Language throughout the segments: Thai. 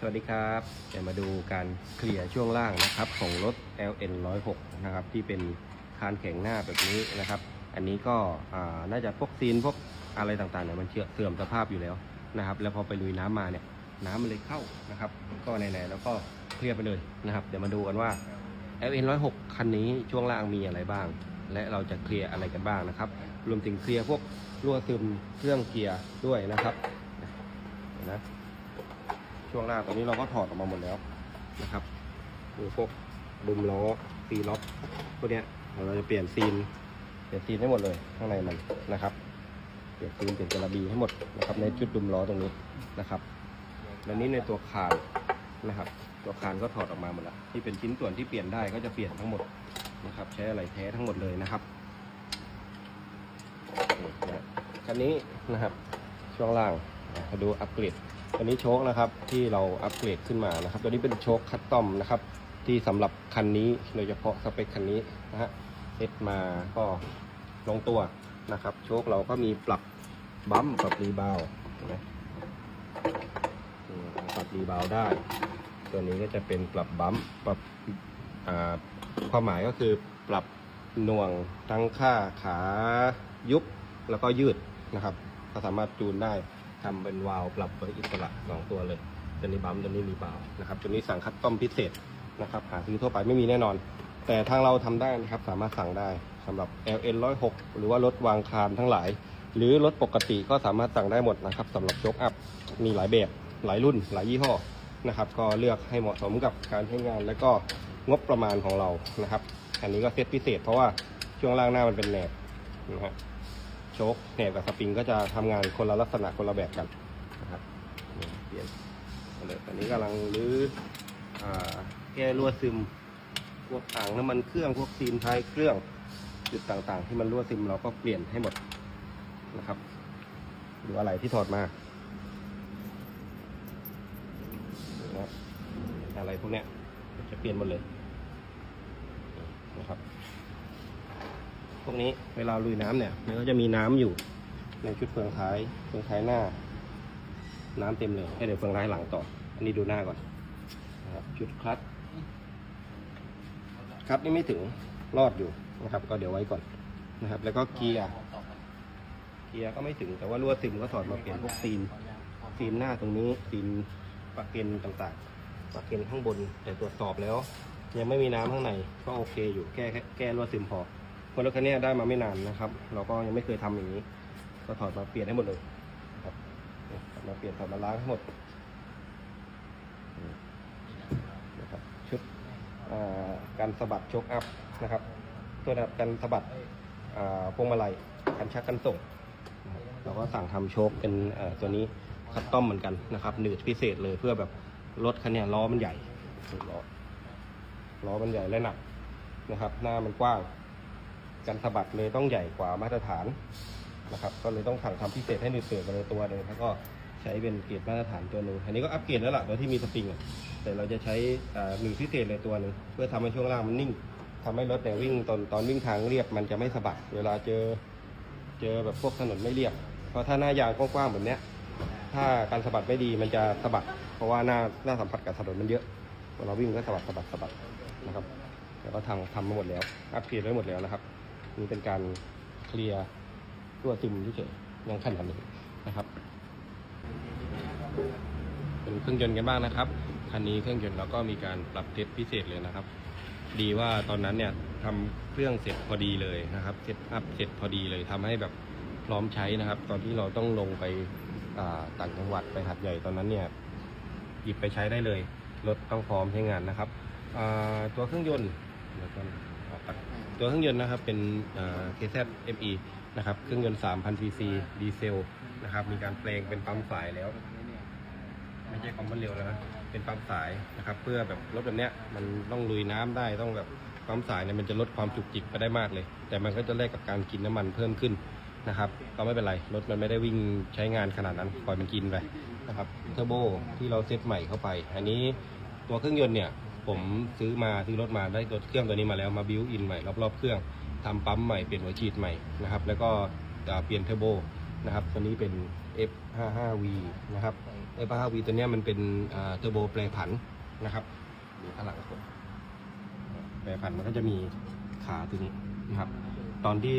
สวัสดีครับเดี๋ยวมาดูการเคลียร์ช่วงล่างนะครับของรถ LN 106นะครับที่เป็นคานแข็งหน้าแบบนี้นะครับ อันนี้ก็น่าจะพวกซีนพวกอะไรต่างๆเนี่ยมันเชื่อเสื่อมสภาพอยู่แล้วนะครับ แล้วพอไปลุยน้ำมาเนี่ยน้ำมันเลยเข้านะครับ ก็ไหนๆแล้วก็เคลียร์ไปเลยนะครับ เดี๋ยวมาดูกันว่า LN 106คันนี้ช่วงล่างมีอะไรบ้าง และเราจะเคลียร์อะไรกันบ้างนะครับ รวมถึงเคลียร์พวกรั่วซึมเครื่องเกียร์ด้วยนะครับนะ ช่วงล่างตอนนี้เราก็ถอดออกมาหมดแล้วนะครับดูพวกดุมล้อซีล็อกพวกเนี้ยเราจะเปลี่ยนซีน เปลี่ยนซีนให้หมดเลยข้างในมันนะครับ เปลี่ยนซีนเปลี่ยนจระบีให้หมดนะครับในจุดดุมล้อตรงนี้นะครับ แล้วนี้ในตัวคานนะครับ ตัวคานก็ถอดออกมาหมดแล้วที่เป็นชิ้นส่วนที่เปลี่ยนได้ก็จะเปลี่ยนทั้งหมดนะครับ ใช้อะไรแท้ทั้งหมดเลยนะครับนี่นะคันนี้นะครับช่วงล่างมาดูอัปเกรด ตัวนี้โชคนะครับที่เราอัปเกรดขึ้นมานะครับ ตัวนี้เป็นโชคคัสตอมนะครับ ที่สำหรับคันนี้โดยเฉพาะสเปคคันนี้นะฮะเซตมาก็ลงตัวนะครับ โชคเราก็มีปรับบัมปรับรีบาวเห็นไหมปรับรีบาวได้ ตัวนี้ก็จะเป็นปรับบัมปรับความหมายก็คือปรับหน่วงทั้งค่าขายุบแล้วก็ยืดนะครับ ก็สามารถจูนได้ ทำเป็นวาล์วปรับเปิดอิสระสองตัวเลยตัวนี้บัมตัวนี้รีบาวนะครับตัวนี้สั่งคัดต้อมพิเศษนะครับหาซื้อทั่วไปไม่มีแน่นอน แต่ทางเราทำได้นะครับสามารถสั่งได้สำหรับ LN 106หรือว่ารถวางคานทั้งหลาย หรือรถปกติก็สามารถสั่งได้หมดนะครับสำหรับโชคอัพมีหลายแบบหลายรุ่นหลายยี่ห้อนะครับก็เลือกให้เหมาะสมกับการใช้งาน และก็งบประมาณของเรานะครับ อันนี้ก็เซตพิเศษเพราะว่าช่วงล่างหน้ามันเป็นแหนบนะฮะ โชคแหนบกับสปริงก็จะทำงานคนละลักษณะคนละแบบกันนะครับเปลี่ยนมาเลยตอนนี้กำลังรื้อแก้รั่วซึม พวกอ่างน้ำมันเครื่องพวกซีนท้ายเครื่องจุดต่างๆ ที่มันรั่วซึมเราก็เปลี่ยนให้หมดนะครับหรืออะไรที่ถอดมาอะไรพวกเนี้ยจะเปลี่ยนหมดเลยนะครับ พวกนี้เวลาลุยน้ำเนี่ย มันก็จะมีน้ำอยู่ ในชุดเฟืองท้ายเฟืองท้ายหน้า น้ำเต็มเลยให้เดี๋ยวเฟืองท้ายหลังต่อ อันนี้ดูหน้าก่อนนะครับชุดคลัตช์คลัตช์นี่ไม่ถึงรอดอยู่นะครับ ก็เดี๋ยวไว้ก่อนนะครับ แล้วก็เกียร์เกียร์ก็ไม่ถึงแต่ว่ารั่วซึมก็ถอดมาเปลี่ยนพวกซีนซีนหน้าตรงนี้ซีนปากเกนต่างๆปากเกนข้างบนแต่ตรวจสอบแล้ว ยังไม่มีน้ำข้างในก็โอเคอยู่แก้แค่แก้รั่วซึมพอ พราะรถคันนี้ได้มาไม่นานนะครับ เราก็ยังไม่เคยทำอย่างนี้ ก็ถอดมาเปลี่ยนให้หมดเลยครับถอดมาเปลี่ยนถอดมาล้างให้หมดนะครับชุดการสะบัดโชคอัพนะครับตัวแบบการสะบัดพวงมาลัยกันชักกันส่งเราก็สั่งทำโชคเป็นตัวนี้คัสตอมเหมือนกันนะครับหนืดพิเศษเลยเพื่อแบบรถคันนี้ล้อมันใหญ่ล้อล้อมันใหญ่และหนักนะครับ หน้ามันกว้าง การสะบัดเลยต้องใหญ่กว่ามาตรฐานนะครับ ก็เลยต้องสั่งทำพิเศษให้หนืดเสือไปเลยตัวหนึงแล้วก็ใช้เป็นเกรดมาตรฐานตัวหนึ่งอันนี้ก็อัปเกรดแล้วล่ะตัวที่มีสปริงแต่เราจะใช้หนึ่งพิเศษเลยตัวหนึ่งเพื่อทำให้ช่วงล่างมันนิ่งทำให้รถเนี่ยวิ่งตอนตอนวิ่งทางเรียบมันจะไม่สะบัด เวลาเจอเจอแบบพวกถนนไม่เรียบ เพราะถ้าหน้ายางกว้างๆแบบเนี้ยถ้าการสะบัดไม่ดีมันจะสะบัด เพราะว่าหน้าหน้าสัมผัสกับถนนมันเยอะเวลาวิ่งก็สะบัดสะบัดสะบัดนะครับแล้วก็ทำทำมาหมดแล้ว อัปเกรดไว้หมดแล้วนะครับ นี่เป็นการเคลียร์ตัวซึมเฉยยังขนาดนี้นะครับ เป็นเครื่องยนต์กันบ้างนะครับคันนี้เครื่องยนต์เราก็มีการปรับเทสพิเศษเลยนะครับ ดีว่าตอนนั้นเนี่ยทำเครื่องเสร็จพอดีเลยนะครับเซตอัพเสร็จพอดีเลยทำให้แบบพร้อมใช้นะครับ ตอนที่เราต้องลงไปต่างจังหวัดไปหัดใหญ่ตอนนั้นเนี่ยหยิบไปใช้ได้เลยรถต้องพร้อมใช้งานนะครับตัวเครื่องยนต์เดี๋ยวก่อนออกก่อน ตัวเครื่องยนต์นะครับเป็นอ่า KZ ME นะครับเครื่องยนต์3,000 cc ดีเซลนะครับมีการแปลงเป็นปั๊มสายแล้ว ไม่ใช่ความเร็วแล้วนะเป็นปั๊มสายนะครับ เพื่อแบบรถแบบเนี้ยมันต้องลุยน้ำได้ต้องแบบปั๊มสายเนี่ยมันจะลดความจุกจิกไปได้มากเลย แต่มันก็จะแลกกับการกินน้ำมันเพิ่มขึ้นนะครับ ก็ไม่เป็นไรรถมันไม่ได้วิ่งใช้งานขนาดนั้นปล่อยมันกินไปนะครับเทอร์โบที่เราเซตใหม่เข้าไป อันนี้ตัวเครื่องยนต์เนี่ย ผมซื้อมาซื้อรถมาได้ตัวเครื่องตัวนี้มาแล้วมาบิวอินใหม่รอบๆเครื่องทำปั๊มใหม่เปลี่ยนหัวฉีดใหม่นะครับ แล้วก็เปลี่ยนเทอร์โบนะครับตัวนี้เป็น F55V นะครับไอ้ป้าวีตัวนี้มันเป็นเทอร์โบแปรผันนะครับดูข้างหลังผมแปรผันมันก็จะมีขาตัวนี้นะครับ ตอนที่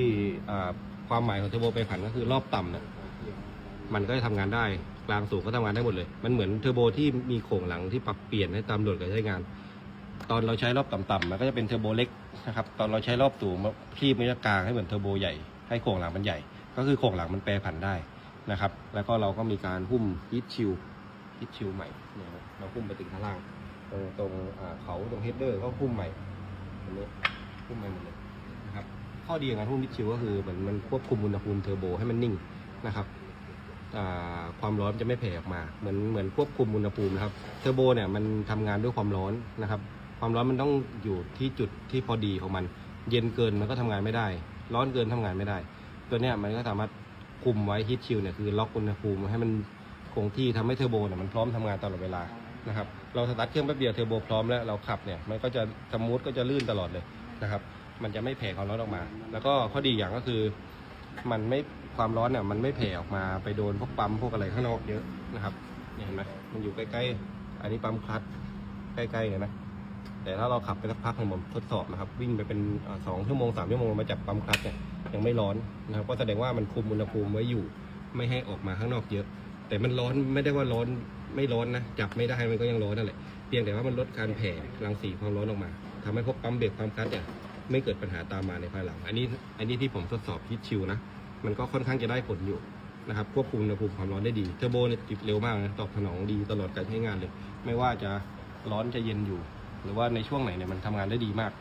ความหมายของเทอร์โบแปรผันก็คือรอบต่ำเนี่ยมันก็จะทำงานได้กลางสูงก็ทำงานได้หมดเลย มันเหมือนเทอร์โบที่มีโครงหลังที่ปรับเปลี่ยนให้ตามโหลดการใช้งาน ตอนเราใช้รอบต่ำๆมันก็จะเป็นเทอร์โบเล็กนะครับตอนเราใช้รอบสูงที่มันจะกลางให้เหมือนเทอร์โบใหญ่ให้โครงหลังมันใหญ่ ก็คือโครงหลังมันแปรผันได้นะครับ แล้วก็เราก็มีการหุ้มฮิตชิลฮิตชิลใหม่เนี่ยครับเราหุ้มไปถึงข้างล่าง ตรงตรงเขาตรงเฮดเดอร์ก็หุ้มใหม่อันนี้หุ้มใหม่หมดเลยนะครับข้อดีของการหุ้มฮิตชิลก็คือเหมือนมันควบคุมอุณหภูมิเทอร์โบให้มันนิ่งนะครับความร้อนจะไม่แผ่ออกมา เหมือนเหมือนควบคุมอุณหภูมินะครับ เทอร์โบเนี่ยมันทำงานด้วยความร้อนนะครับ ความร้อนมันต้องอยู่ที่จุดที่พอดีของมัน เย็นเกินมันก็ทำงานไม่ได้ ร้อนเกินทำงานไม่ได้ ตัวเนี้ยมันก็สามารถคุมไว้ฮีทชิลเนี่ยคือล็อกอุณหภูมิให้มันคงที่ทำให้เทอร์โบเนี่ยมันพร้อมทำงานตลอดเวลานะครับเราสตาร์ทเครื่องแป๊บเดียวเทอร์โบพร้อมแล้วเราขับเนี่ยมันก็จะสมูทก็จะลื่นตลอดเลยนะครับ มันจะไม่แผ่ความร้อนออกมา แล้วก็ข้อดีอย่างก็คือ มันไม่ความร้อนเนี่ยมันไม่แผ่ออกมาไปโดนพวกปั๊มพวกอะไรข้างนอกเยอะนะครับเนี่ยเห็นไหมมันอยู่ใกล้ๆ อันนี้ปั๊มคลัตช์ใกล้ๆเห็นไหม แต่ถ้าเราขับไปสักพักหนึ่งผมทดสอบนะครับ วิ่งไปเป็นสองชั่วโมงสามชั่วโมงมาจากปั๊มคลัตช์เนี่ยยังไม่ร้อนนะครับก็แสดงว่ามันคุมอุณหภูมิไว้อยู่ ไม่ให้ออกมาข้างนอกเยอะ แต่มันร้อนไม่ได้ว่าร้อนไม่ร้อนนะจับไม่ได้มันก็ยังร้อนนั่นแหละเพียงแต่ว่ามันลดการแผ่รังสีความร้อนออกมาทำให้พวกปั๊มเบรกปั๊มคลัตช์เนี่ยไม่เกิดปัญหาตามมาในภายหลัง อันนี้อันนี้ที่ผมทดสอบฮิตชิลนะมันก็ค่อนข้างจะได้ผลอยู่นะครับควบคุมอุณหภูมิความร้อนได้ดีเทอร์โบเนี่ยติดเร็วมากนะตอบสนองดีตลอดการใช้งานเลย ไม่ว่าจะร้อนจะเย็นอยู่ หรือว่าในช่วงไหนเนี่ยมันทำงานได้ดีมาก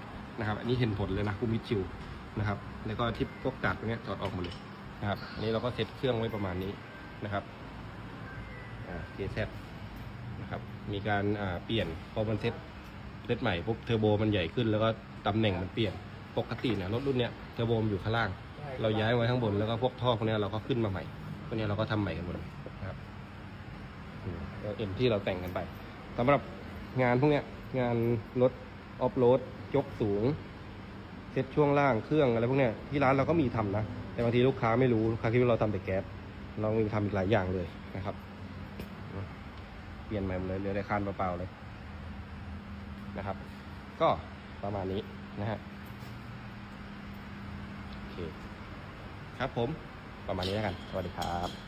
นะครับอันนี้เห็นผลเลยนะคุมมิดชิลนะครับแล้วก็ที่พวกกาดตรงเนี้ยถอดออกหมดเลยนะครับอันนี้เราก็เซตเครื่องไว้ประมาณนี้นะครับอ่าเซตนะครับมีการอ่าเปลี่ยนพอมันเซตเซตใหม่ปุ๊บเทอร์โบมันใหญ่ขึ้น แล้วก็ตำแหน่งมันเปลี่ยนปกติเนี่ยรถรุ่นเนี้ยเทอร์โบมันอยู่ข้างล่าง เราย้ายไว้ข้างบนแล้วก็พวกท่อพวกเนี้ยเราก็ขึ้นมาใหม่พวกเนี้ยเราก็ทำใหม่กันหมดเลยนะครับอืมก็เอ็นที่เราแต่งกันไปสำหรับงานพวกเนี้ย งานรถออฟโรดยกสูง เซ็ตช่วงล่างเครื่องอะไรพวกเนี้ยที่ร้านเราก็มีทำนะ แต่บางทีลูกค้าไม่รู้ลูกค้าคิดว่าเราทำแต่แก๊สเรามีทำอีกหลายอย่างเลยนะครับ เปลี่ยนใหม่หมดเลยเหลือแต่คานเปล่าๆเลยนะครับ ก็ประมาณนี้นะฮะโอเคครับผมประมาณนี้แล้วกัน สวัสดีครับ